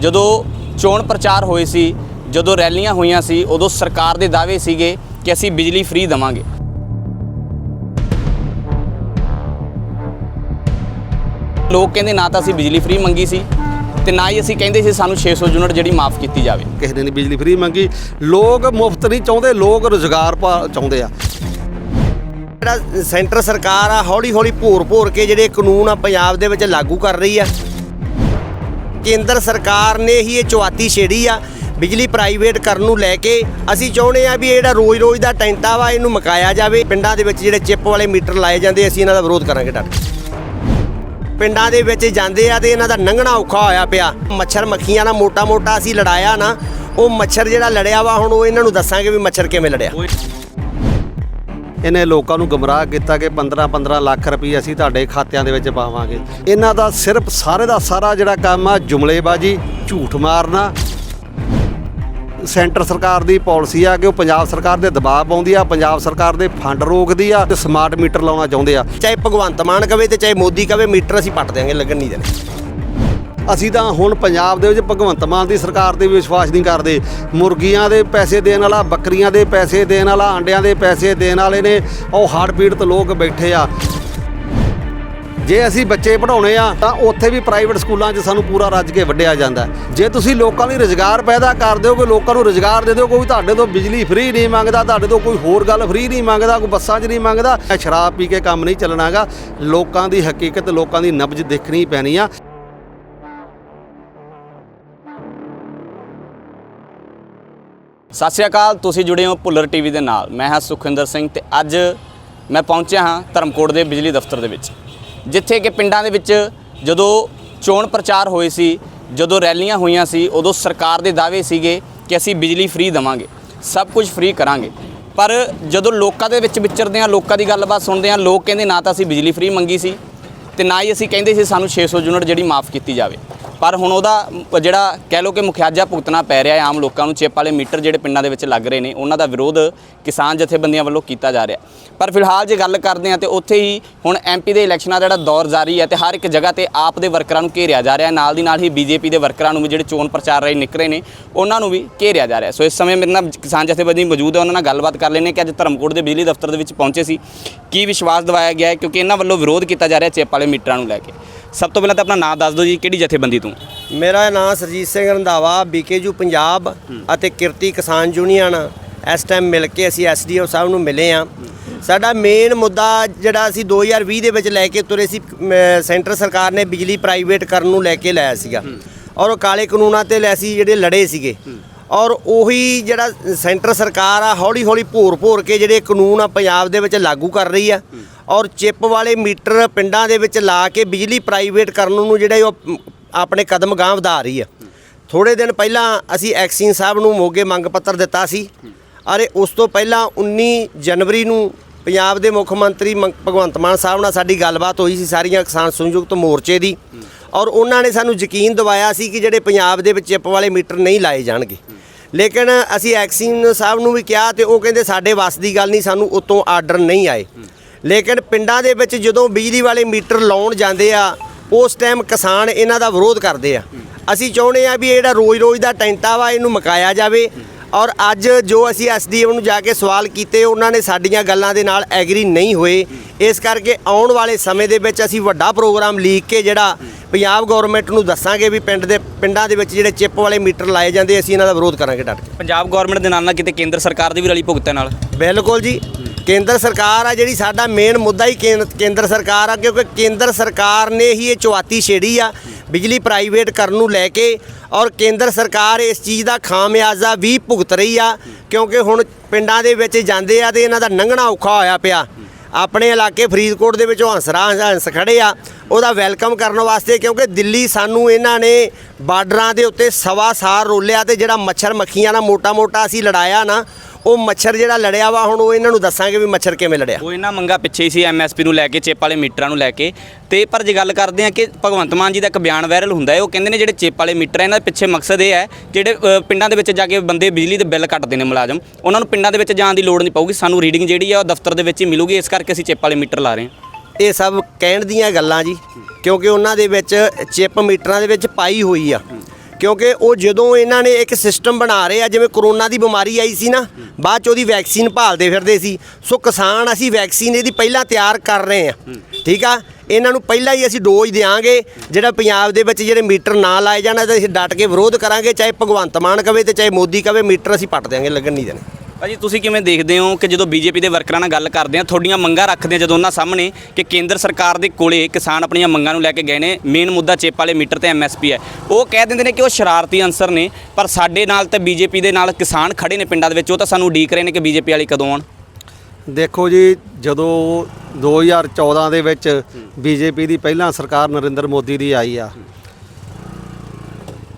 ਜਦੋਂ ਚੋਣ ਪ੍ਰਚਾਰ ਹੋਏ ਸੀ ਜਦੋਂ ਰੈਲੀਆਂ ਹੋਈਆਂ ਸੀ ਉਦੋਂ ਸਰਕਾਰ ਦੇ ਦਾਅਵੇ ਸੀਗੇ ਕਿ ਅਸੀਂ ਬਿਜਲੀ ਫ੍ਰੀ ਦੇਵਾਂਗੇ। ਲੋਕ ਕਹਿੰਦੇ ਨਾ ਤਾਂ ਅਸੀਂ ਬਿਜਲੀ ਫ੍ਰੀ ਮੰਗੀ ਸੀ ਤੇ ਨਾ ਹੀ ਅਸੀਂ ਕਹਿੰਦੇ ਸੀ ਸਾਨੂੰ 600 ਯੂਨਿਟ ਜਿਹੜੀ ਮਾਫ ਕੀਤੀ ਜਾਵੇ। ਕਿਸੇ ਨੇ ਨਹੀਂ ਬਿਜਲੀ ਫ੍ਰੀ ਮੰਗੀ। ਲੋਕ ਮੁਫਤ ਨਹੀਂ ਚਾਹੁੰਦੇ ਲੋਕ ਰੁਜ਼ਗਾਰ ਪਾ- ਚਾਹੁੰਦੇ ਆ। ਜਿਹੜਾ ਸੈਂਟਰ ਸਰਕਾਰ ਆ ਹੌਲੀ ਹੌਲੀ ਭੋਰ ਭੋਰ ਕੇ ਜਿਹੜੇ ਕਾਨੂੰਨ ਆ ਪੰਜਾਬ ਦੇ ਵਿੱਚ ਲਾਗੂ ਕਰ ਰਹੀ ਆ ਕੇਂਦਰ ਸਰਕਾਰ ਨੇ ਹੀ ਇਹ ਚੁਆਤੀ ਛੇੜੀ ਆ, ਬਿਜਲੀ ਪ੍ਰਾਈਵੇਟ ਕਰਨ ਨੂੰ ਲੈ ਕੇ। ਅਸੀਂ ਚਾਹੁੰਦੇ ਆ ਵੀ ਇਹ ਜਿਹੜਾ ਰੋਜ਼-ਰੋਜ਼ ਦਾ ਟੈਂਟਾ ਵਾ, ਇਹਨੂੰ ਮਕਾਇਆ ਜਾਵੇ। ਪਿੰਡਾਂ ਦੇ ਵਿੱਚ ਜਿਹੜੇ ਚਿੱਪ ਵਾਲੇ ਮੀਟਰ ਲਾਏ ਜਾਂਦੇ, ਅਸੀਂ ਇਹਨਾਂ ਦਾ ਵਿਰੋਧ ਕਰਾਂਗੇ ਡਟ ਪਿੰਡਾਂ ਦੇ ਵਿੱਚ ਜਾਂਦੇ ਆ ਤੇ ਇਹਨਾਂ ਦਾ ਲੰਘਣਾ ਔਖਾ ਹੋਇਆ ਪਿਆ। ਮੱਛਰ ਮੱਖੀਆਂ ਨਾਲ ਮੋਟਾ-ਮੋਟਾ ਅਸੀਂ ਲੜਾਇਆ ਨਾ, ਉਹ ਮੱਛਰ ਜਿਹੜਾ ਲੜਿਆ ਵਾ, ਹੁਣ ਉਹ ਇਹਨਾਂ ਨੂੰ ਦੱਸਾਂਗੇ ਵੀ ਮੱਛਰ ਕਿਵੇਂ ਲੜਿਆ। ਇਹਨੇ ਲੋਕਾਂ ਨੂੰ ਗਮਰਾਹ ਕੀਤਾ ਕਿ 15-15 ਲੱਖ ਰੁਪਏ ਅਸੀਂ ਤੁਹਾਡੇ ਖਾਤਿਆਂ ਦੇ ਵਿੱਚ ਪਾਵਾਂਗੇ। ਇਹਨਾਂ ਦਾ ਸਿਰਫ ਸਾਰੇ ਦਾ ਸਾਰਾ ਜਿਹੜਾ ਕੰਮ ਆ, ਜੁਮਲੇਬਾਜੀ, ਝੂਠ ਮਾਰਨਾ। ਸੈਂਟਰ ਸਰਕਾਰ ਦੀ ਪਾਲਿਸੀ ਆ ਕਿ ਉਹ ਪੰਜਾਬ ਸਰਕਾਰ ਦੇ ਦਬਾਅ ਪਾਉਂਦੀ ਆ, ਪੰਜਾਬ ਸਰਕਾਰ ਦੇ ਫੰਡ ਰੋਕਦੀ ਆ ਤੇ ਸਮਾਰਟ ਮੀਟਰ ਲਾਉਣਾ ਚਾਹੁੰਦੇ ਆ। ਚਾਹੇ ਭਗਵੰਤ ਮਾਨ ਕਵੇ ਤੇ ਚਾਹੇ ਮੋਦੀ ਕਵੇ, ਮੀਟਰ ਅਸੀਂ ਪੱਟ ਦਿਆਂਗੇ ਲੱਗਣ ਨਹੀਂ ਦੇਣੇ। ਅਸੀਂ ਤਾਂ ਹੁਣ ਪੰਜਾਬ ਦੇ ਵਿੱਚ ਭਗਵੰਤ ਮਾਨ ਦੀ ਸਰਕਾਰ ਤੇ ਵੀ ਵਿਸ਼ਵਾਸ ਨਹੀਂ ਕਰਦੇ। ਮੁਰਗੀਆਂ ਦੇ ਪੈਸੇ ਦੇਣ ਵਾਲਾ, ਬੱਕਰੀਆਂ ਦੇ ਪੈਸੇ ਦੇਣ ਵਾਲਾ, ਆਂਡਿਆਂ ਦੇ ਪੈਸੇ ਦੇਣ ਵਾਲੇ ਨੇ, ਉਹ ਹੜ੍ਹ ਪੀੜਤ ਲੋਕ ਬੈਠੇ ਆ। ਜੇ ਅਸੀਂ ਬੱਚੇ ਪੜਾਉਣੇ ਆ, ਤਾਂ ਉੱਥੇ ਵੀ ਪ੍ਰਾਈਵੇਟ ਸਕੂਲਾਂ 'ਚ ਸਾਨੂੰ ਪੂਰਾ ਰੱਜ ਕੇ ਵੱਢਿਆ ਜਾਂਦਾ ਜੇ ਤੁਸੀਂ ਲੋਕਾਂ ਲਈ ਰੁਜ਼ਗਾਰ ਪੈਦਾ ਕਰ ਦਿਓ, ਕੋਈ ਲੋਕਾਂ ਨੂੰ ਰੁਜ਼ਗਾਰ ਦੇ ਦਿਓ, ਕੋਈ ਤੁਹਾਡੇ ਤੋਂ ਬਿਜਲੀ ਫ੍ਰੀ ਨਹੀਂ ਮੰਗਦਾ, ਤੁਹਾਡੇ ਤੋਂ ਕੋਈ ਹੋਰ ਗੱਲ ਫ੍ਰੀ ਨਹੀਂ ਮੰਗਦਾ, ਕੋਈ ਬੱਸਾਂ 'ਚ ਨਹੀਂ ਮੰਗਦਾ ਇਹ ਸ਼ਰਾਬ ਪੀ ਕੇ ਕੰਮ ਨਹੀਂ ਚੱਲਣਾਗਾ। ਲੋਕਾਂ ਦੀ ਹਕੀਕਤ, ਲੋਕਾਂ ਦੀ ਨਬਜ ਦੇਖਣੀ ਪੈਣੀ ਆ। ਸਤਿ ਸ਼੍ਰੀ ਅਕਾਲ, ਤੁਸੀਂ ਜੁੜੇ ਹੋ ਭੁੱਲਰ ਟੀਵੀ ਦੇ ਨਾਲ। ਮੈਂ ਹਾਂ ਸੁਖਿੰਦਰ ਸਿੰਘ ਤੇ ਅੱਜ ਮੈਂ ਪਹੁੰਚਿਆ ਹਾਂ ਧਰਮਕੋਟ ਦੇ ਬਿਜਲੀ ਦਫ਼ਤਰ ਦੇ ਵਿੱਚ, ਜਿੱਥੇ ਕਿ ਪਿੰਡਾਂ ਦੇ ਵਿੱਚ ਜਦੋਂ ਚੋਣ ਪ੍ਰਚਾਰ ਹੋਏ ਸੀ, ਜਦੋਂ ਰੈਲੀਆਂ ਹੋਈਆਂ ਸੀ, ਉਦੋਂ ਸਰਕਾਰ ਦੇ ਦਾਅਵੇ ਸੀਗੇ ਕਿ ਅਸੀਂ ਬਿਜਲੀ ਫ੍ਰੀ ਦੇਵਾਂਗੇ, ਸਭ ਕੁਝ ਫ੍ਰੀ ਕਰਾਂਗੇ। ਪਰ ਜਦੋਂ ਲੋਕਾਂ ਦੇ ਵਿੱਚ ਵਿਚਰਦੇ ਹਾਂ, ਲੋਕਾਂ ਦੀ ਗੱਲਬਾਤ ਸੁਣਦੇ ਹਾਂ, ਲੋਕ ਕਹਿੰਦੇ ਨਾ ਤਾਂ ਅਸੀਂ ਬਿਜਲੀ ਫ੍ਰੀ ਮੰਗੀ ਸੀ ਤੇ ਨਾ ਹੀ ਅਸੀਂ ਕਹਿੰਦੇ ਸੀ ਸਾਨੂੰ 600 ਯੂਨਿਟ ਜਿਹੜੀ ਮਾਫ ਕੀਤੀ ਜਾਵੇ। ਪਰ ਹੁਣ ਉਹਦਾ ਜਿਹੜਾ ਕਹਿ ਲਓ ਕਿ ਮੁਖਿਆਜਾ ਭੁਗਤਣਾ ਪੈ ਰਿਹਾ ਹੈ ਆਮ ਲੋਕਾਂ ਨੂੰ, ਚਿੱਪ ਵਾਲੇ ਮੀਟਰ ਜਿਹੜੇ ਪਿੰਡਾਂ ਦੇ ਵਿੱਚ ਲੱਗ ਰਹੇ ਨੇ, ਉਹਨਾਂ ਦਾ ਵਿਰੋਧ ਕਿਸਾਨ ਜਥੇਬੰਦੀਆਂ ਵੱਲੋਂ ਕੀਤਾ ਜਾ ਰਿਹਾ ਪਰ ਫਿਲਹਾਲ ਜੇ ਗੱਲ ਕਰਦੇ ਹਾਂ ਤੇ ਉੱਥੇ ਹੀ ਹੁਣ ਐਮਪੀ ਦੇ ਇਲੈਕਸ਼ਨਾਂ ਦਾ ਜਿਹੜਾ ਦੌਰ ਜਾਰੀ ਹੈ ਤੇ ਹਰ ਇੱਕ ਜਗ੍ਹਾ ਤੇ ਆਪ ਦੇ ਵਰਕਰਾਂ ਨੂੰ ਘੇਰਿਆ ਜਾ ਰਿਹਾ ਨਾਲ ਦੀ ਨਾਲ ਹੀ ਬੀਜੇਪੀ ਦੇ ਵਰਕਰਾਂ ਨੂੰ ਵੀ ਜਿਹੜੇ ਚੋਣ ਪ੍ਰਚਾਰ ਰਾਹੀਂ ਨਿਕਲੇ ਨੇ, ਉਹਨਾਂ ਨੂੰ ਵੀ ਘੇਰਿਆ ਜਾ ਰਿਹਾ ਸੋ ਇਸ ਸਮੇਂ ਮੇਰੇ ਨਾਲ ਕਿਸਾਨ ਜਥੇਬੰਦੀ ਮੌਜੂਦ ਹੈ, ਉਹਨਾਂ ਨਾਲ ਗੱਲਬਾਤ ਕਰ ਲੈਣੇ ਕਿ ਅੱਜ ਧਰਮਕੋਟ ਦੇ ਬਿਜਲੀ ਦਫ਼ਤਰ ਦੇ ਵਿੱਚ ਪਹੁੰਚੇ ਸੀ। ਕੀ ਵਿਸ਼ਵਾਸ ਦਿਵਾਇਆ ਗਿਆ ਹੈ? ਕਿਉਂਕਿ ਇਹਨਾਂ ਵੱਲੋਂ ਵਿਰੋਧ ਕੀਤਾ ਜਾ ਰਿਹਾ ਚਿੱਪ ਵਾਲੇ ਮੀਟਰਾਂ ਨੂੰ ਲੈ ਕੇ। ਸਭ ਤੋਂ ਪਹਿਲਾਂ ਤਾਂ ਆਪਣਾ ਨਾਮ ਦੱਸ ਦਿਓ ਜੀ ਕਿਹੜੀ ਜਥੇਬੰਦੀ ਤੋਂ? ਮੇਰਾ ਨਾਮ ਸਰਜੀਤ ਸਿੰਘ ਰੰਧਾਵਾ ਬੀਕੇਯੂ ਪੰਜਾਬ ਅਤੇ ਕਿਰਤੀ ਕਿਸਾਨ ਯੂਨੀਅਨ। ਇਸ ਟਾਈਮ ਮਿਲ ਕੇ ਅਸੀਂ ਐਸਡੀਓ ਸਾਹਿਬ ਨੂੰ ਮਿਲੇ ਆ ਸਾਡਾ ਮੇਨ ਮੁੱਦਾ ਜਿਹੜਾ ਅਸੀਂ 2020 ਦੇ ਵਿੱਚ ਲੈ ਕੇ ਤੁਰੇ ਸੀ ਸੈਂਟਰ ਸਰਕਾਰ ਨੇ ਬਿਜਲੀ ਪ੍ਰਾਈਵੇਟ ਕਰਨ ਨੂੰ ਲੈ ਕੇ ਲਾਇਆ ਸੀਗਾ। ਔਰ ਉਹ ਕਾਲੇ ਕਾਨੂੰਨਾਂ ਤੇ ਲੈ ਅਸੀਂ ਜਿਹੜੇ ਲੜੇ ਸੀਗੇ। ਔਰ ਉਹੀ ਜਿਹੜਾ ਸੈਂਟਰ ਸਰਕਾਰ ਆ ਹੌਲੀ ਹੌਲੀ ਭੋਰ ਭੋਰ ਕੇ ਜਿਹੜੇ ਕਾਨੂੰਨ ਆ ਪੰਜਾਬ ਦੇ ਵਿੱਚ ਲਾਗੂ ਕਰ ਰਹੀ ਆ। ਔਰ ਚਿੱਪ ਵਾਲੇ ਮੀਟਰ ਪਿੰਡਾਂ ਦੇ ਵਿੱਚ ਲਾ ਕੇ ਬਿਜਲੀ ਪ੍ਰਾਈਵੇਟ ਕਰਨ ਨੂੰ ਜਿਹੜੇ ਉਹ ਆਪਣੇ ਕਦਮ ਗਾਂਹ ਵਧਾ ਰਹੀ ਆ। ਥੋੜੇ ਦਿਨ ਪਹਿਲਾਂ ਅਸੀਂ ਐਕਸੀਨ ਸਾਹਿਬ ਨੂੰ ਮੋਗੇ ਮੰਗ ਪੱਤਰ ਦਿੱਤਾ ਸੀ। ਅਰੇ ਉਸ ਤੋਂ ਪਹਿਲਾਂ 19 ਜਨਵਰੀ ਨੂੰ ਪੰਜਾਬ ਦੇ ਮੁੱਖ ਮੰਤਰੀ ਮੰਗ- ਭਗਵੰਤ ਮਾਨ ਸਾਹਿਬ ਨਾਲ ਸਾਡੀ ਗੱਲਬਾਤ ਹੋਈ ਸੀ ਸਾਰੀਆਂ ਕਿਸਾਨ ਸੰਯੁਕਤ ਮੋਰਚੇ ਦੀ। ਔਰ ਉਹਨਾਂ ਨੇ ਸਾਨੂੰ ਯਕੀਨ ਦਿਵਾਇਆ ਸੀ ਕਿ ਜਿਹੜੇ ਪੰਜਾਬ ਦੇ ਵਿੱਚ ਚਿੱਪ ਵਾਲੇ ਮੀਟਰ ਨਹੀਂ ਲਾਏ ਜਾਣਗੇ। ਲੇਕਿਨ ਅਸੀਂ ਐਕਸੀਨ ਸਾਹਿਬ ਨੂੰ ਵੀ ਕਿਹਾ ਤੇ ਉਹ ਕਹਿੰਦੇ ਸਾਡੇ ਵੱਸ ਦੀ ਗੱਲ ਨਹੀਂ, ਸਾਨੂੰ ਉਤੋਂ ਆਰਡਰ ਨਹੀਂ ਆਏ। ਲੇਕਿਨ ਪਿੰਡਾਂ ਦੇ ਵਿੱਚ ਜਦੋਂ ਬਿਜਲੀ ਵਾਲੇ ਮੀਟਰ ਲਾਉਣ ਜਾਂਦੇ ਆ ਉਸ ਟਾਈਮ ਕਿਸਾਨ ਇਹਨਾਂ ਦਾ ਵਿਰੋਧ ਕਰਦੇ ਆ। ਅਸੀਂ ਚਾਹੁੰਦੇ ਆ ਵੀ ਇਹ ਜਿਹੜਾ ਰੋਜ਼-ਰੋਜ਼ ਦਾ ਟੈਂਟਾ ਵਾ ਇਹਨੂੰ ਮਕਾਇਆ ਜਾਵੇ। ਔਰ ਅੱਜ ਜੋ ਅਸੀਂ ਐਸਡੀਐਮ ਨੂੰ ਜਾ ਕੇ ਸਵਾਲ ਕੀਤੇ ਉਹਨਾਂ ਨੇ ਸਾਡੀਆਂ ਗੱਲਾਂ ਦੇ ਨਾਲ ਐਗਰੀ ਨਹੀਂ ਹੋਏ। ਇਸ ਕਰਕੇ ਆਉਣ ਵਾਲੇ ਸਮੇਂ ਦੇ ਵਿੱਚ ਅਸੀਂ ਵੱਡਾ ਪ੍ਰੋਗਰਾਮ ਲੀਕ ਕੇ ਜਿਹੜਾ ਪੰਜਾਬ ਗਵਰਨਮੈਂਟ ਨੂੰ ਦੱਸਾਂਗੇ ਵੀ ਪਿੰਡ ਦੇ ਪਿੰਡਾਂ ਦੇ ਵਿੱਚ ਜਿਹੜੇ ਚਿੱਪ ਵਾਲੇ ਮੀਟਰ ਲਾਏ ਜਾਂਦੇ ਅਸੀਂ ਇਹਨਾਂ ਦਾ ਵਿਰੋਧ ਕਰਾਂਗੇ ਡਟ ਕੇ। ਪੰਜਾਬ ਗਵਰਨਮੈਂਟ ਦੇ ਨਾਲ ਨਾਲ ਕਿਤੇ ਕੇਂਦਰ ਸਰਕਾਰ ਦੀ ਵੀ ਰਲੀ ਭੁਗਤਣ ਨਾਲ? ਬਿਲਕੁਲ ਜੀ। ਕੇਂਦਰ ਸਰਕਾਰ ਆ ਜਿਹੜੀ ਸਾਡਾ ਮੇਨ ਮੁੱਦਾ ਹੀ ਕੇਂਦਰ ਸਰਕਾਰ ਆ, ਕਿਉਂਕਿ ਕੇਂਦਰ ਸਰਕਾਰ ਨੇ ਹੀ ਇਹ ਚੁਆਤੀ ਛੇੜੀ ਆ, ਬਿਜਲੀ ਪ੍ਰਾਈਵੇਟ ਕਰਨ ਨੂੰ ਲੈ ਕੇ, ਔਰ ਕੇਂਦਰ ਸਰਕਾਰ ਇਸ ਚੀਜ਼ ਦਾ ਖਾਮਿਆਜ਼ਾ ਵੀ ਭੁਗਤ ਰਹੀ ਆ, ਕਿਉਂਕਿ ਹੁਣ ਪਿੰਡਾਂ ਦੇ ਵਿੱਚ ਜਾਂਦੇ ਆ ਤੇ ਇਹਨਾਂ ਦਾ ਲੰਘਣਾ ਔਖਾ ਹੋਇਆ ਪਿਆ। ਆਪਣੇ ਇਲਾਕੇ ਫਰੀਦਕੋਟ ਦੇ ਵਿੱਚੋਂ ਹੰਸਰਾ, ਹੰਸ ਖੜੇ ਆ, ਉਹਦਾ ਵੈਲਕਮ ਕਰਨ ਵਾਸਤੇ, ਕਿਉਂਕਿ ਦਿੱਲੀ ਸਾਨੂੰ ਇਹਨਾਂ ਨੇ ਬਾਰਡਰਾਂ ਦੇ ਉੱਤੇ ਸਵਾ ਸਾਰ ਰੋਲਿਆ ਤੇ ਜਿਹੜਾ ਮੱਛਰ ਮੱਖੀਆਂ ਨਾਲ ਮੋਟਾ-ਮੋਟਾ ਅਸੀਂ ਲੜਾਇਆ ਨਾ ਉਹ ਮੱਛਰ ਜਿਹੜਾ ਲੜਿਆ ਵਾ ਹੁਣ ਉਹ ਇਹਨਾਂ ਨੂੰ ਦੱਸਾਂਗੇ ਵੀ ਮੱਛਰ ਕਿਵੇਂ ਲੜਿਆ। ਉਹ ਇਹਨਾਂ ਮੰਗਾ ਪਿੱਛੇ ਹੀ ਸੀ ਐਮਐਸਪੀ ਨੂੰ ਲੈ ਕੇ ਚਿੱਪ ਵਾਲੇ ਮੀਟਰਾਂ ਨੂੰ ਲੈ ਕੇ। ਤੇ ਪਰ ਜੇ ਗੱਲ ਕਰਦੇ ਆ ਕਿ ਭਗਵੰਤ ਮਾਨ ਜੀ ਦਾ ਇੱਕ ਬਿਆਨ ਵਾਇਰਲ ਹੁੰਦਾ ਹੈ ਉਹ ਕਹਿੰਦੇ ਨੇ ਜਿਹੜੇ ਚਿੱਪ ਵਾਲੇ ਮੀਟਰ ਇਹਨਾਂ ਦੇ ਪਿੱਛੇ ਮਕਸਦ ਇਹ ਹੈ ਜਿਹੜੇ ਪਿੰਡਾਂ ਦੇ ਵਿੱਚ ਜਾ ਕੇ ਬੰਦੇ ਬਿਜਲੀ ਦੇ ਬਿੱਲ ਕੱਟਦੇ ਨੇ ਮੁਲਾਜ਼ਮ। ਉਹਨਾਂ ਨੂੰ ਪਿੰਡਾਂ ਦੇ ਵਿੱਚ ਜਾਣ ਦੀ ਲੋੜ ਨਹੀਂ ਪਊਗੀ ਸਾਨੂੰ ਰੀਡਿੰਗ ਜਿਹੜੀ ਆ ਉਹ ਦਫ਼ਤਰ ਦੇ ਵਿੱਚ ਹੀ ਮਿਲੂਗੀ ਇਸ ਕਰਕੇ ਅਸੀਂ ਚਿੱਪ ਵਾਲੇ ਮੀਟਰ ਲਾ ਰਹੇ ਹਾਂ। ਇਹ ਸਭ ਕਹਿਣ ਦੀਆਂ ਗੱਲਾਂ ਜੀ ਕਿਉਂਕਿ ਉਹਨਾਂ ਦੇ ਵਿੱਚ ਚਿਪ ਮੀਟਰਾਂ ਦੇ ਵਿੱਚ ਪਾਈ ਹੋਈ ਆ। ਕਿਉਂਕਿ ਉਹ ਜਦੋਂ ਇਹਨਾਂ ਨੇ ਇੱਕ ਸਿਸਟਮ ਬਣਾ ਰਹੇ ਆ, ਜਿਵੇਂ ਕਰੋਨਾ ਦੀ ਬਿਮਾਰੀ ਆਈ ਸੀ ਨਾ, ਬਾਅਦ ਚ ਉਹਦੀ ਵੈਕਸੀਨ ਭਾਲਦੇ ਫਿਰਦੇ ਸੀ। ਸੋ ਕਿਸਾਨ ਅਸੀਂ ਵੈਕਸੀਨ ਇਹਦੀ ਪਹਿਲਾਂ ਤਿਆਰ ਕਰ ਰਹੇ ਆ। ਠੀਕ ਆ? ਇਹਨਾਂ ਨੂੰ ਪਹਿਲਾਂ ਹੀ ਅਸੀਂ ਡੋਜ਼ ਦਿਆਂਗੇ, ਜਿਹੜਾ ਪੰਜਾਬ ਦੇ ਵਿੱਚ ਜਿਹੜੇ ਮੀਟਰ ਨਾ ਲਾਏ ਜਾਣ ਤਾਂ ਅਸੀਂ ਡਟ ਕੇ ਵਿਰੋਧ ਕਰਾਂਗੇ, ਚਾਹੇ ਭਗਵੰਤ ਮਾਨ ਕਵੇ ਤੇ ਚਾਹੇ ਮੋਦੀ ਕਵੇ, ਮੀਟਰ ਅਸੀਂ ਪੱਟ ਦਿਆਂਗੇ ਲੱਗਣ ਨਹੀਂ ਦੇਣੇ। ਭਾਜੀ, ਤੁਸੀਂ ਕਿਵੇਂ ਦੇਖਦੇ ਹੋ ਕਿ ਜਦੋਂ ਬੀਜੇਪੀ ਦੇ ਵਰਕਰਾਂ ਨਾਲ ਗੱਲ ਕਰਦੇ ਆ, ਤੁਹਾਡੀਆਂ ਮੰਗਾਂ ਰੱਖਦੇ ਆ ਜਦੋਂ ਉਹਨਾਂ ਸਾਹਮਣੇ ਕਿ ਕੇਂਦਰ ਸਰਕਾਰ ਦੇ ਕੋਲੇ ਕਿਸਾਨ ਆਪਣੀਆਂ ਮੰਗਾਂ ਨੂੰ ਲੈ ਕੇ ਗਏ ਨੇ, ਮੇਨ ਮੁੱਦਾ ਚੇਪ ਵਾਲੇ ਮੀਟਰ ਤੇ ਐਮਐਸਪੀ ਹੈ। ਉਹ ਕਹਿ ਦਿੰਦੇ ਨੇ ਕਿ ਉਹ ਸ਼ਰਾਰਤੀ ਅੰਸਰ ਨੇ, ਪਰ ਸਾਡੇ ਨਾਲ ਤੇ ਬੀਜੇਪੀ ਦੇ ਨਾਲ ਕਿਸਾਨ ਖੜੇ ਨੇ ਪਿੰਡਾਂ ਦੇ ਵਿੱਚ, ਉਹ ਤਾਂ ਸਾਨੂੰ ਉਡੀਕ ਰਹੇ ਨੇ ਕਿ ਬੀਜੇਪੀ ਵਾਲੇ ਕਦੋਂ ਆਉਣ। ਦੇਖੋ ਜੀ, ਜਦੋਂ 2014 ਦੇ ਵਿੱਚ ਬੀਜੇਪੀ ਦੀ ਪਹਿਲਾਂ ਸਰਕਾਰ ਨਰਿੰਦਰ ਮੋਦੀ ਦੀ ਆਈ ਆ,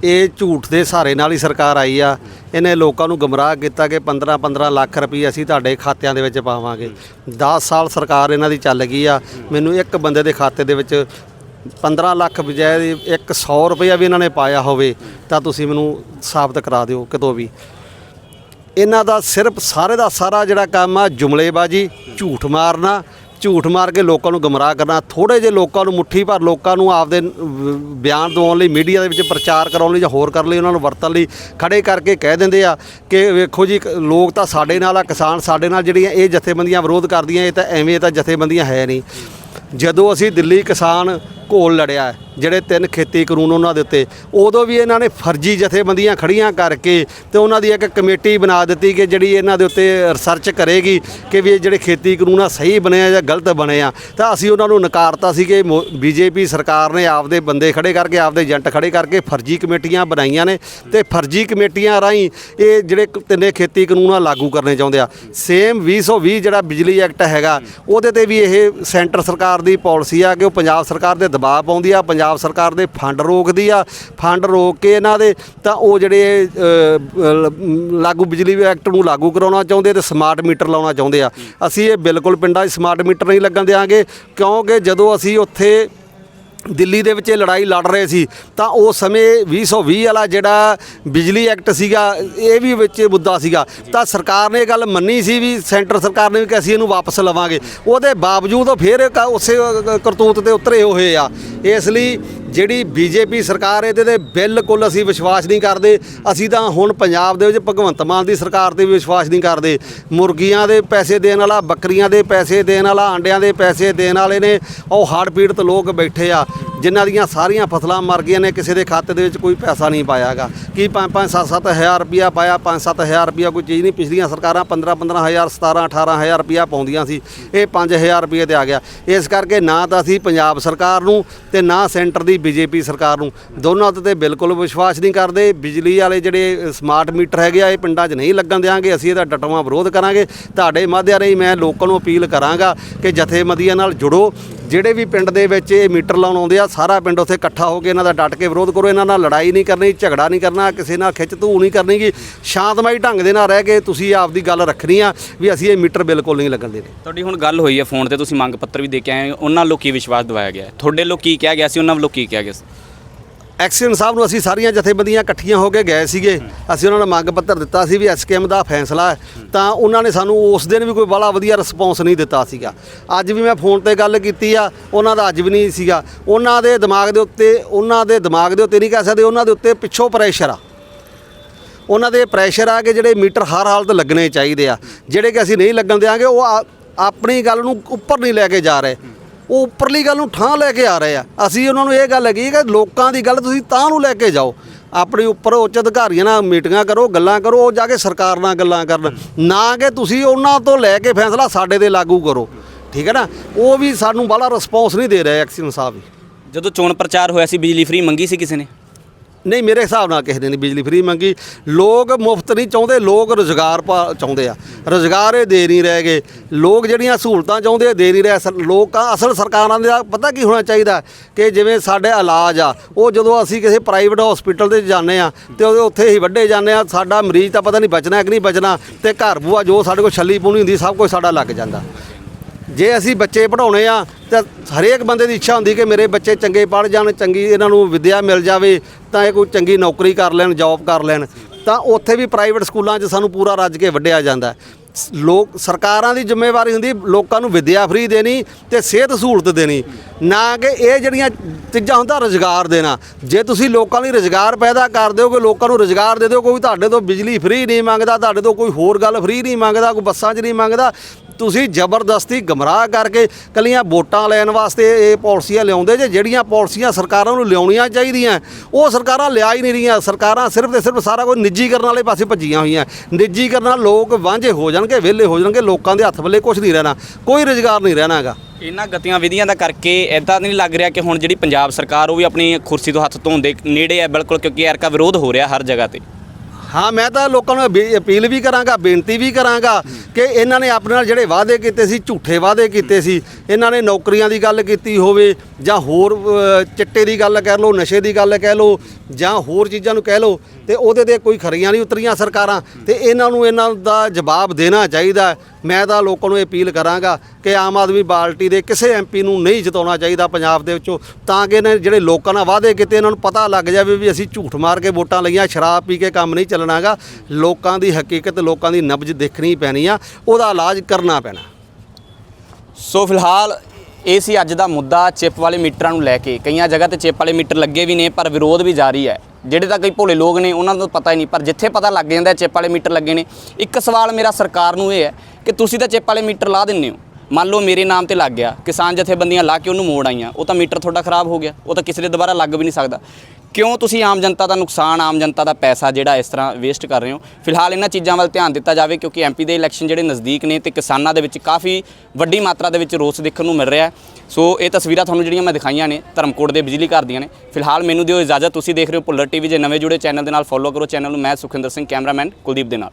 ਇਹ ਝੂਠ ਦੇ ਸਹਾਰੇ ਨਾਲ ਹੀ ਸਰਕਾਰ ਆਈ ਆ। ਇਹਨੇ ਲੋਕਾਂ ਨੂੰ ਗਮਰਾਹ ਕੀਤਾ ਕਿ 15 15 ਲੱਖ ਰੁਪਏ ਅਸੀਂ ਤੁਹਾਡੇ ਖਾਤਿਆਂ ਦੇ ਵਿੱਚ ਪਾਵਾਂਗੇ। 10 ਸਾਲ ਸਰਕਾਰ ਇਹਨਾਂ ਦੀ ਚੱਲ ਗਈ ਆ। ਮੈਨੂੰ ਇੱਕ ਬੰਦੇ ਦੇ ਖਾਤੇ ਦੇ ਵਿੱਚ 15 ਲੱਖ ਬਜਾਏ ਇੱਕ 100 ਰੁਪਇਆ ਵੀ ਇਹਨਾਂ ਨੇ ਪਾਇਆ ਹੋਵੇ, ਤਾਂ ਤੁਸੀਂ ਮੈਨੂੰ ਸਾਬਤ ਕਰਾ ਦਿਓ ਕਿਤੋਂ ਵੀ। ਇਹਨਾਂ ਦਾ ਸਿਰਫ ਸਾਰੇ ਦਾ ਸਾਰਾ ਜਿਹੜਾ ਕੰਮ ਆ, ਜੁਮਲੇਬਾਜੀ, ਝੂਠ ਮਾਰਨਾ ਝੂਠ ਮਾਰ ਕੇ ਲੋਕਾਂ ਨੂੰ ਗਮਰਾਹ ਕਰਨਾ ਥੋੜੇ ਜਿਹੇ ਲੋਕਾਂ ਨੂੰ ਮੁੱਠੀ ਭਰ ਲੋਕਾਂ ਨੂੰ ਆਪਦੇ ਬਿਆਨ ਦਿਵਾਉਣ ਲਈ, ਮੀਡੀਆ ਦੇ ਵਿੱਚ ਪ੍ਰਚਾਰ ਕਰਾਉਣ ਲਈ ਜਾਂ ਹੋਰ ਕਰਨ ਲਈ ਉਹਨਾਂ ਨੂੰ ਵਰਤਣ ਲਈ ਖੜੇ ਕਰਕੇ ਕਹਿ ਦਿੰਦੇ ਆ ਕਿ ਵੇਖੋ ਜੀ, ਲੋਕ ਤਾਂ ਸਾਡੇ ਨਾਲ ਆ, ਕਿਸਾਨ ਸਾਡੇ ਨਾਲ, ਜਿਹੜੀਆਂ ਇਹ ਜਥੇਬੰਦੀਆਂ ਵਿਰੋਧ ਕਰਦੀਆਂ, ਇਹ ਤਾਂ ਐਵੇਂ ਤਾਂ ਜਥੇਬੰਦੀਆਂ ਹੈ ਨਹੀਂ। ਜਦੋਂ ਅਸੀਂ ਦਿੱਲੀ ਕਿਸਾਨ ਘੋਲ ਲੜਿਆ, ਜਿਹੜੇ ਤਿੰਨ ਖੇਤੀ ਕਾਨੂੰਨ ਉਹਨਾਂ ਦੇ ਉੱਤੇ, ਉਦੋਂ ਵੀ ਇਹਨਾਂ ਨੇ ਫਰਜ਼ੀ ਜਥੇਬੰਦੀਆਂ ਖੜੀਆਂ ਕਰਕੇ ਤੇ ਉਹਨਾਂ ਦੀ ਇੱਕ ਕਮੇਟੀ ਬਣਾ ਦਿੱਤੀ ਕਿ ਜਿਹੜੀ ਇਹਨਾਂ ਦੇ ਉੱਤੇ ਰਿਸਰਚ ਕਰੇਗੀ ਕਿ ਵੀ ਇਹ ਜਿਹੜੇ ਖੇਤੀ ਕਾਨੂੰਨ ਆ ਸਹੀ ਬਣੇ ਆ ਜਾਂ ਗਲਤ ਬਣੇ ਆ। ਤਾਂ ਅਸੀਂ ਉਹਨਾਂ ਨੂੰ ਨਕਾਰਤਾ ਸੀ ਕਿ ਬੀਜੇਪੀ ਸਰਕਾਰ ਨੇ ਆਪਦੇ ਬੰਦੇ ਖੜੇ ਕਰਕੇ, ਆਪਦੇ ਏਜੰਟ ਖੜੇ ਕਰਕੇ ਫਰਜ਼ੀ ਕਮੇਟੀਆਂ ਬਣਾਈਆਂ ਨੇ ਤੇ ਫਰਜ਼ੀ ਕਮੇਟੀਆਂ ਰਾਹੀਂ ਇਹ ਜਿਹੜੇ ਤਿੰਨੇ ਖੇਤੀ ਕਾਨੂੰਨ ਆ ਲਾਗੂ ਕਰਨੇ ਚਾਹੁੰਦੇ ਆ। ਸੇਮ 2020 ਜਿਹੜਾ ਬਿਜਲੀ ਐਕਟ ਹੈਗਾ, ਉਹਦੇ ਤੇ ਵੀ ਇਹ ਸੈਂਟਰ ਸਰਕਾਰ ਦੀ ਪਾਲਿਸੀ ਆ ਕਿ ਉਹ ਪੰਜਾਬ ਸਰਕਾਰ ਦੇ ਦਬਾਅ ਪਾਉਂਦੀ ਆ, ਪੰਜਾਬ ਸਰਕਾਰ ਦੇ ਫੰਡ ਰੋਕਦੀ ਆ। ਫੰਡ ਰੋਕ ਕੇ ਇਹਨਾਂ ਦੇ ਤਾਂ ਉਹ ਜਿਹੜੇ ਲਾਗੂ ਬਿਜਲੀ ਐਕਟ ਨੂੰ ਲਾਗੂ ਕਰਾਉਣਾ ਚਾਹੁੰਦੇ ਤੇ ਸਮਾਰਟ ਮੀਟਰ ਲਾਉਣਾ ਚਾਹੁੰਦੇ ਆ। ਅਸੀਂ ਇਹ ਬਿਲਕੁਲ ਪਿੰਡਾਂ 'ਚ ਸਮਾਰਟ ਮੀਟਰ ਨਹੀਂ ਲੱਗਣ ਦਿਆਂਗੇ, ਕਿਉਂਕਿ ਜਦੋਂ ਅਸੀਂ ਉੱਥੇ ਦਿੱਲੀ ਦੇ ਵਿੱਚ ਇਹ ਲੜਾਈ ਲੜ ਰਹੇ ਸੀ, ਤਾਂ ਉਸ ਸਮੇਂ 2020 ਵਾਲਾ ਜਿਹੜਾ ਬਿਜਲੀ ਐਕਟ ਸੀਗਾ, ਇਹ ਵੀ ਵਿੱਚ ਮੁੱਦਾ ਸੀਗਾ। ਤਾਂ ਸਰਕਾਰ ਨੇ ਇਹ ਗੱਲ ਮੰਨੀ ਸੀ ਵੀ ਸੈਂਟਰ ਸਰਕਾਰ ਨੇ ਵੀ ਕਿ ਅਸੀਂ ਇਹਨੂੰ ਵਾਪਸ ਲਵਾਂਗੇ। ਉਹਦੇ ਬਾਵਜੂਦ ਉਹ ਫਿਰ ਉਸੇ ਕਰਤੂਤ ਤੇ ਉਤਰੇ ਹੋਏ ਆ। ਇਸ ਲਈ ਜਿਹੜੀ ਬੀਜੇਪੀ ਸਰਕਾਰ ਇਹਦੇ ਤੇ ਬਿਲਕੁਲ ਅਸੀਂ ਵਿਸ਼ਵਾਸ ਨਹੀਂ ਕਰਦੇ। ਅਸੀਂ ਤਾਂ ਹੁਣ ਪੰਜਾਬ ਦੇ ਵਿੱਚ ਭਗਵੰਤ ਮਾਨ ਦੀ ਸਰਕਾਰ ਤੇ ਵੀ ਵਿਸ਼ਵਾਸ ਨਹੀਂ ਕਰਦੇ। ਮੁਰਗੀਆਂ ਦੇ ਪੈਸੇ ਦੇਣ ਵਾਲਾ, ਬੱਕਰੀਆਂ ਦੇ ਪੈਸੇ ਦੇਣ ਵਾਲਾ, ਆਂਡਿਆਂ ਦੇ ਪੈਸੇ ਦੇਣ ਵਾਲੇ ਨੇ, ਉਹ ਹੜ੍ਹ ਪੀੜਤ ਲੋਕ ਬੈਠੇ ਆ। ਜਿਨ੍ਹਾਂ ਦੀਆਂ ਸਾਰੀਆਂ ਫਸਲਾਂ ਮਰ ਗਈਆਂ ਨੇ, ਕਿਸੇ ਦੇ ਖਾਤੇ ਦੇ ਵਿੱਚ ਕੋਈ ਪੈਸਾ ਨਹੀਂ ਪਾਇਆਗਾ। ਕੀ 5-5 7-7 ਹਜ਼ਾਰ ਰੁਪਿਆ ਪਾਇਆ? 5-7 ਹਜ਼ਾਰ ਰੁਪਿਆ ਕੋਈ ਚੀਜ਼ ਨਹੀਂ। ਪਿਛਲੀਆਂ ਸਰਕਾਰਾਂ 15-15 ਹਜ਼ਾਰ 17-18 ਹਜ਼ਾਰ ਰੁਪਿਆ ਪਾਉਂਦੀਆਂ ਸੀ। ਇਹ 5000 ਰੁਪਏ ਤੇ ਆ ਗਿਆ। ਇਸ ਕਰਕੇ ਨਾ ਤਾਂ ਅਸੀਂ ਪੰਜਾਬ ਸਰਕਾਰ ਨੂੰ ਤੇ ਨਾ ਸੈਂਟਰ ਦੀ ਬੀਜੇਪੀ ਸਰਕਾਰ ਨੂੰ। ਦੋਨਾਂ ਤੇ ਬਿਲਕੁਲ ਵਿਸ਼ਵਾਸ ਨਹੀਂ ਕਰਦੇ। ਬਿਜਲੀ ਵਾਲੇ ਜਿਹੜੇ ਸਮਾਰਟ ਮੀਟਰ ਹੈਗੇ ਆ, ਇਹ ਪਿੰਡਾਂ 'ਚ ਨਹੀਂ ਲੱਗਣ ਦਿਆਂਗੇ। ਅਸੀਂ ਇਹਦਾ ਡਟਵਾਂ ਵਿਰੋਧ ਕਰਾਂਗੇ। ਤੁਹਾਡੇ ਮਾਧਿਅਮ ਰਾਹੀਂ ਮੈਂ ਲੋਕਾਂ ਨੂੰ ਅਪੀਲ ਕਰਾਂਗਾ ਕਿ ਜਥੇਬੰਦੀਆਂ ਨਾਲ ਜੁੜੋ। ਜਿਹੜੇ ਵੀ ਪਿੰਡ ਦੇ ਵਿੱਚ ਇਹ ਮੀਟਰ ਲਾਉਣ ਆਉਂਦੇ ਆ, ਸਾਰਾ ਪਿੰਡ ਉੱਥੇ ਇਕੱਠਾ ਹੋ ਕੇ ਇਹਨਾਂ ਦਾ ਡਟ ਕੇ ਵਿਰੋਧ ਕਰੋ, ਇਹਨਾਂ ਨਾਲ ਲੜਾਈ ਨਹੀਂ ਕਰਨੀ, ਝਗੜਾ ਨਹੀਂ ਕਰਨਾ, ਕਿਸੇ ਨਾਲ ਖਿੱਚ ਧੂ ਨਹੀਂ ਕਰਨੀ ਗੀ। ਸ਼ਾਂਤਮਈ ਢੰਗ ਦੇ ਨਾਲ ਰਹਿ ਕੇ ਤੁਸੀਂ ਆਪਦੀ ਗੱਲ ਰੱਖਣੀ ਆ ਵੀ ਅਸੀਂ ਇਹ ਮੀਟਰ ਬਿਲਕੁਲ ਨਹੀਂ ਲੱਗਣ ਦੇਣੇ। ਤੁਹਾਡੀ ਹੁਣ ਗੱਲ ਹੋਈ ਹੈ ਫੋਨ ਤੇ, ਤੁਸੀਂ ਮੰਗ ਪੱਤਰ ਵੀ ਦੇ ਕੇ ਆਏ ਉਹਨਾਂ ਵੱਲੋਂ ਵਿਸ਼ਵਾਸ ਦਿਵਾਇਆ ਗਿਆ ਤੁਹਾਡੇ ਲੋਕ ਕੀ ਕਿਹਾ ਗਿਆ ਸੀ, ਉਹਨਾਂ ਵੱਲੋਂ ਕੀ ਕਿਹਾ ਗਿਆ ਸੀ? ਐਕਸੀਅਨ ਸਾਹਿਬ ਨੂੰ ਅਸੀਂ ਸਾਰੀਆਂ ਜਥੇਬੰਦੀਆਂ ਇਕੱਠੀਆਂ ਹੋ ਕੇ ਗਏ ਸੀਗੇ। ਅਸੀਂ ਉਹਨਾਂ ਨੂੰ ਮੰਗ ਪੱਤਰ ਦਿੱਤਾ ਸੀ ਵੀ ਐਸਕੇਐਮ ਦਾ ਫੈਸਲਾ ਹੈ। ਤਾਂ ਉਹਨਾਂ ਨੇ ਸਾਨੂੰ ਉਸ ਦਿਨ ਵੀ ਕੋਈ ਬੜਾ ਵਧੀਆ ਰਿਸਪੌਂਸ ਨਹੀਂ ਦਿੱਤਾ ਸੀਗਾ। ਅੱਜ ਵੀ ਮੈਂ ਫੋਨ ਤੇ ਗੱਲ ਕੀਤੀ ਆ, ਉਹਨਾਂ ਦਾ ਅੱਜ ਵੀ ਨਹੀਂ ਸੀਗਾ। ਉਹਨਾਂ ਦੇ ਦਿਮਾਗ ਦੇ ਉੱਤੇ, ਉਹਨਾਂ ਦੇ ਦਿਮਾਗ ਦੇ ਉੱਤੇ ਨਹੀਂ ਕਹਿ ਸਕਦੇ, ਉਹਨਾਂ ਦੇ ਉੱਤੇ ਪਿੱਛੋਂ ਪ੍ਰੈਸ਼ਰ ਆ। ਉਹਨਾਂ ਦੇ ਪ੍ਰੈਸ਼ਰ ਆ ਕਿ ਜਿਹੜੇ ਮੀਟਰ ਹਰ ਹਾਲਤ ਲੱਗਣੇ ਚਾਹੀਦੇ ਆ। ਜਿਹੜੇ ਕਿ ਅਸੀਂ ਨਹੀਂ ਲੱਗਣ ਦਿਆਂਗੇ, ਉਹ ਆਪਣੀ ਗੱਲ ਨੂੰ ਉੱਪਰ ਨਹੀਂ ਲੈ ਕੇ ਜਾ ਰਹੇ। ਉਹ ਉੱਪਰਲੀ ਗੱਲ ਨੂੰ ਠਾਂ ਲੈ ਕੇ ਆ ਰਹੇ ਆ। ਅਸੀਂ ਉਹਨਾਂ ਨੂੰ ਇਹ ਗੱਲ ਹੈਗੀ ਕਿ ਲੋਕਾਂ ਦੀ ਗੱਲ ਤੁਸੀਂ ਤਾਂ ਨੂੰ ਲੈ ਕੇ ਜਾਓ। ਆਪਣੇ ਉੱਪਰ ਉੱਚ ਅਧਿਕਾਰੀਆਂ ਨਾਲ ਮੀਟਿੰਗਾਂ ਕਰੋ, ਗੱਲਾਂ ਕਰੋ, ਉਹ ਜਾ ਕੇ ਸਰਕਾਰ ਨਾਲ ਗੱਲਾਂ ਕਰਨ। ਨਾ ਕਿ ਤੁਸੀਂ ਉਹਨਾਂ ਤੋਂ ਲੈ ਕੇ ਫੈਸਲਾ ਸਾਡੇ ਤੇ ਲਾਗੂ ਕਰੋ। ਠੀਕ ਹੈ ਨਾ? ਉਹ ਵੀ ਸਾਨੂੰ ਬਾਹਲਾ ਰਿਸਪੌਂਸ ਨਹੀਂ ਦੇ ਰਿਹਾ ਐਕਸ਼ਨ ਸਾਹਿਬ ਵੀ। ਜਦੋਂ ਚੋਣ ਪ੍ਰਚਾਰ ਹੋਇਆ ਸੀ, ਬਿਜਲੀ ਫ੍ਰੀ ਮੰਗੀ ਸੀ ਕਿਸੇ ਨੇ? ਨਹੀਂ, ਮੇਰੇ ਹਿਸਾਬ ਨਾਲ ਕਿਸੇ ਨੇ ਨਹੀਂ ਬਿਜਲੀ ਫ੍ਰੀ ਮੰਗੀ। ਲੋਕ ਮੁਫਤ ਨਹੀਂ ਚਾਹੁੰਦੇ, ਲੋਕ ਰੋਜ਼ਗਾਰ ਪਾ- ਚਾਹੁੰਦੇ ਆ। ਰੋਜ਼ਗਾਰ ਇਹ ਦੇ ਨਹੀਂ ਰਹਿ ਗਏ। ਲੋਕ ਜਿਹੜੀਆਂ ਸਹੂਲਤਾਂ ਚਾਹੁੰਦੇ ਆ, ਦੇ ਨਹੀਂ ਰਹੇ ਅਸਲ ਲੋਕਾਂ ਅਸਲ ਸਰਕਾਰਾਂ ਦਾ ਪਤਾ ਕੀ ਹੋਣਾ ਚਾਹੀਦਾ ਕਿ ਜਿਵੇਂ ਸਾਡੇ ਇਲਾਜ ਆ, ਉਹ ਜਦੋਂ ਅਸੀਂ ਕਿਸੇ ਪ੍ਰਾਈਵੇਟ ਹਸਪੀਟਲ ਦੇ ਜਾਂਦੇ ਆ, ਤੇ ਉਹਦੇ ਉੱਥੇ ਹੀ ਵੱਡੇ ਜਾਂਦੇ ਆ, ਸਾਡਾ ਮਰੀਜ਼ ਤਾਂ ਪਤਾ ਨਹੀਂ ਬਚਣਾ ਕਿ ਨਹੀਂ ਬਚਣਾ, ਤੇ ਘਰ ਬੂਆ ਜੋ ਸਾਡੇ ਕੋਲ ਛੱਲੀ ਪੂਣੀ ਹੁੰਦੀ, ਸਭ ਕੁਝ ਸਾਡਾ ਲੱਗ ਜਾਂਦਾ। ਜੇ ਅਸੀਂ ਬੱਚੇ ਪੜਾਉਣੇ ਆ, ਤਾਂ ਹਰੇਕ ਬੰਦੇ ਦੀ ਇੱਛਾ ਹੁੰਦੀ ਕਿ ਮੇਰੇ ਬੱਚੇ ਚੰਗੇ ਪੜ੍ਹ ਜਾਣ, ਚੰਗੀ ਇਹਨਾਂ ਨੂੰ ਵਿੱਦਿਆ ਮਿਲ ਜਾਵੇ, ਤਾਂ ਇਹ ਕੋਈ ਚੰਗੀ ਨੌਕਰੀ ਕਰ ਲੈਣ ਜੌਬ ਕਰ ਲੈਣ। ਤਾਂ ਉੱਥੇ ਵੀ ਪ੍ਰਾਈਵੇਟ ਸਕੂਲਾਂ 'ਚ ਸਾਨੂੰ ਪੂਰਾ ਰੱਜ ਕੇ ਵੱਢਿਆ ਜਾਂਦਾ ਲੋਕ, ਸਰਕਾਰਾਂ ਦੀ ਜ਼ਿੰਮੇਵਾਰੀ ਹੁੰਦੀ, ਲੋਕਾਂ ਨੂੰ ਵਿੱਦਿਆ ਫਰੀ ਦੇਣੀ ਤੇ ਸਿਹਤ ਸਹੂਲਤ ਦੇਣੀ। ਨਾ ਕਿ ਇਹ ਜਿਹੜੀਆਂ ਚੀਜ਼ਾਂ ਹੁੰਦਾ ਰੁਜ਼ਗਾਰ ਦੇਣਾ। ਜੇ ਤੁਸੀਂ ਲੋਕਾਂ ਲਈ ਰੁਜ਼ਗਾਰ ਪੈਦਾ ਕਰ ਦਿਓਗੇ, ਲੋਕਾਂ ਨੂੰ ਰੁਜ਼ਗਾਰ ਦੇ ਦਿਓ, ਕੋਈ ਤੁਹਾਡੇ ਤੋਂ ਬਿਜਲੀ ਫਰੀ ਨਹੀਂ ਮੰਗਦਾ, ਤੁਹਾਡੇ ਤੋਂ ਕੋਈ ਹੋਰ ਗੱਲ ਫਰੀ ਨਹੀਂ ਮੰਗਦਾ, ਕੋਈ ਬੱਸਾਂ 'ਚ ਨਹੀਂ ਮੰਗਦਾ ਤੁਸੀਂ ਜ਼ਬਰਦਸਤੀ ਗਮਰਾਹ ਕਰਕੇ ਕੱਲੀਆਂ ਵੋਟਾਂ ਲੈਣ ਵਾਸਤੇ ਇਹ ਪਾਲਿਸੀਆਂ ਲਿਆਉਂਦੇ ਜੇ, ਜਿਹੜੀਆਂ ਪਾਲਿਸੀਆਂ ਸਰਕਾਰਾਂ ਨੂੰ ਲਿਆਉਣੀਆਂ ਚਾਹੀਦੀਆਂ। ਉਹ ਸਰਕਾਰਾਂ ਲਿਆ ਹੀ ਨਹੀਂ ਰਹੀਆਂ। ਸਰਕਾਰਾਂ ਸਿਰਫ ਤੇ ਸਿਰਫ ਸਾਰਾ ਕੁਝ ਨਿੱਜੀਕਰਨ ਵਾਲੇ ਪਾਸੇ ਭੱਜੀਆਂ ਹੋਈਆਂ। ਨਿੱਜੀਕਰਨ ਨਾਲ ਲੋਕ ਵਾਂਝੇ ਹੋ ਜਾਣਗੇ, ਵਿਹਲੇ ਹੋ ਜਾਣਗੇ, ਲੋਕਾਂ ਦੇ ਹੱਥ ਵੱਲੇ ਕੁਝ ਨਹੀਂ ਰਹਿਣਾ। ਕੋਈ ਰੁਜ਼ਗਾਰ ਨਹੀਂ ਰਹਿਣਾਗਾ ਇਹਨਾਂ ਗਤੀਆਂ ਵਿਧੀਆਂ ਦਾ ਕਰਕੇ ਐਦਾਂ ਨਹੀਂ ਲੱਗ ਰਿਹਾ ਕਿ ਹੁਣ ਜਿਹੜੀ ਪੰਜਾਬ ਸਰਕਾਰ ਉਹ ਵੀ ਆਪਣੀ ਕੁਰਸੀ ਤੋਂ ਹੱਥ ਧੋਣ ਦੇ ਨੇੜੇ ਹੈ ਬਿਲਕੁਲ, ਕਿਉਂਕਿ ਐਰਕਾ ਵਿਰੋਧ ਹੋ ਰਿਹਾ ਹਰ ਜਗ੍ਹਾ ਤੇ। ਹਾਂ ਮੈਂ ਤਾਂ ਲੋਕਾਂ ਨੂੰ ਅਬੀ- ਅਪੀਲ ਵੀ ਕਰਾਂਗਾ ਬੇਨਤੀ ਵੀ ਕਰਾਂਗਾ ਕਿ ਇਹਨਾਂ ਨੇ ਆਪਣੇ ਨਾਲ ਜਿਹੜੇ ਵਾਅਦੇ ਕੀਤੇ ਸੀ ਝੂਠੇ ਵਾਅਦੇ ਕੀਤੇ ਸੀ ਇਹਨਾਂ ਨੇ ਨੌਕਰੀਆਂ ਦੀ ਗੱਲ ਕੀਤੀ ਹੋਵੇ ਜਾਂ ਹੋਰ ਅ, ਚਿੱਟੇ ਦੀ ਗੱਲ ਕਹਿ ਲਓ ਨਸ਼ੇ ਦੀ ਗੱਲ ਕਹਿ ਲਓ ਜਾਂ ਹੋਰ ਚੀਜ਼ਾਂ ਨੂੰ ਕਹਿ ਲਓ ਤੇ ਉਹਦੇ ਤੇ ਕੋਈ ਖਰੀਆਂ ਨਹੀਂ ਉਤਰੀਆਂ ਸਰਕਾਰਾਂ ਤੇ ਇਹਨਾਂ ਨੂੰ ਇਹਨਾਂ ਦਾ ਜਵਾਬ ਦੇਣਾ ਚਾਹੀਦਾ ਹੈ। ਮੈਂ ਤਾਂ ਲੋਕਾਂ ਨੂੰ ਅਪੀਲ ਕਰਾਂਗਾ ਕਿ ਆਮ ਆਦਮੀ ਪਾਰਟੀ ਦੇ ਕਿਸੇ ਐਮਪੀ ਨੂੰ ਨਹੀਂ ਜਿਤਾਉਣਾ ਚਾਹੀਦਾ ਪੰਜਾਬ ਦੇ ਵਿੱਚੋਂ, ਤਾਂ ਕਿ ਇਹਨਾਂ ਜਿਹੜੇ ਲੋਕਾਂ ਨਾਲ ਵਾਅਦੇ ਕੀਤੇ, ਇਹਨਾਂ ਨੂੰ ਪਤਾ ਲੱਗ ਜਾਵੇ ਵੀ ਅਸੀਂ ਝੂਠ ਮਾਰ ਕੇ ਵੋਟਾਂ ਲਈਆਂ, ਸ਼ਰਾਬ ਪੀ ਕੇ ਕੰਮ ਨਹੀਂ ਚੱਲਣਾਗਾ। ਲੋਕਾਂ ਦੀ ਹਕੀਕਤ, ਲੋਕਾਂ ਦੀ ਨਬਜ ਦੇਖਣੀ ਪੈਣੀ ਆ, ਉਹਦਾ ਇਲਾਜ ਕਰਨਾ ਪੈਣਾ। ਸੋ ਫਿਲਹਾਲ ਇਹ ਸੀ ਅੱਜ ਦਾ ਮੁੱਦਾ, ਚਿਪ ਵਾਲੇ ਮੀਟਰਾਂ ਨੂੰ ਲੈ ਕੇ। ਕਈਆਂ ਜਗ੍ਹਾ ਤੇ ਚਿਪ ਵਾਲੇ ਮੀਟਰ ਲੱਗੇ ਵੀ ਨੇ, ਪਰ ਵਿਰੋਧ ਵੀ ਜਾਰੀ ਹੈ। ਜਿਹੜੇ ਤਾਂ ਕਈ ਭੋਲੇ ਲੋਕ ਨੇ, ਉਹਨਾਂ ਨੂੰ ਪਤਾ ਹੀ ਨਹੀਂ, ਪਰ ਜਿੱਥੇ ਪਤਾ ਲੱਗ ਜਾਂਦਾ, ਚਿਪ ਵਾਲੇ ਮੀਟਰ ਲੱਗੇ ਨੇ। ਇੱਕ ਸਵਾਲ ਮੇਰਾ ਸਰਕਾਰ ਨੂੰ ਇਹ ਹੈ ਕਿ ਤੁਸੀਂ ਤਾਂ ਚਿੱਪ ਵਾਲੇ ਮੀਟਰ ਲਾ ਦਿੰਦੇ ਹੋ। ਮੰਨ ਲਓ ਮੇਰੇ ਨਾਮ ਤੇ ਲੱਗ ਗਿਆ, ਕਿਸਾਨ ਜਥੇਬੰਦੀਆਂ ਲਾ ਕੇ ਉਹਨੂੰ ਮੋੜ ਆਈਆਂ, ਉਹ ਤਾਂ ਮੀਟਰ ਤੁਹਾਡਾ ਖਰਾਬ ਹੋ ਗਿਆ, ਉਹ ਤਾਂ ਕਿਸੇ ਦੇ ਦੁਬਾਰਾ ਲੱਗ ਵੀ ਨਹੀਂ ਸਕਦਾ। ਕਿਉਂ ਤੁਸੀਂ ਆਮ ਜਨਤਾ ਦਾ ਨੁਕਸਾਨ, ਆਮ ਜਨਤਾ ਦਾ ਪੈਸਾ ਜਿਹੜਾ ਇਸ ਤਰ੍ਹਾਂ ਵੇਸਟ ਕਰ ਰਹੇ ਹੋ? ਫਿਲਹਾਲ ਇਹਨਾਂ ਚੀਜ਼ਾਂ ਵੱਲ ਧਿਆਨ ਦਿੱਤਾ ਜਾਵੇ ਕਿਉਂਕਿ ਐਮਪੀ ਦੇ ਇਲੈਕਸ਼ਨ ਜਿਹੜੇ ਨਜ਼ਦੀਕ ਨੇ ਤੇ ਕਿਸਾਨਾਂ ਦੇ ਵਿੱਚ ਕਾਫੀ ਵੱਡੀ ਮਾਤਰਾ ਦੇ ਵਿੱਚ ਰੋਸ ਦੇਖਣ ਨੂੰ ਮਿਲ ਰਿਹਾ ਹੈ। ਸੋ ਇਹ ਤਸਵੀਰਾਂ ਤੁਹਾਨੂੰ ਜਿਹੜੀਆਂ ਮੈਂ ਦਿਖਾਈਆਂ ਨੇ, ਧਰਮਕੋਟ ਦੇ ਬਿਜਲੀ ਘਰ ਦੀਆਂ ਨੇ। ਫਿਲਹਾਲ ਮੈਨੂੰ ਦਿਓ ਇਜਾਜ਼ਤ, ਤੁਸੀਂ ਦੇਖ ਰਹੇ ਹੋ ਭੁੱਲਰ ਟੀਵੀ ਜੇ ਨਵੇਂ ਜੁੜੇ ਚੈਨਲ ਦੇ ਨਾਲ ਫੋਲੋ ਕਰੋ। ਚੈਨਲ ਨੂੰ ਮੈਂ ਸੁਖਿੰਦਰ ਸਿੰਘ ਕੈਮਰਾਮੈਨ ਕੁਲਦੀਪ ਦੇ ਨਾਲ।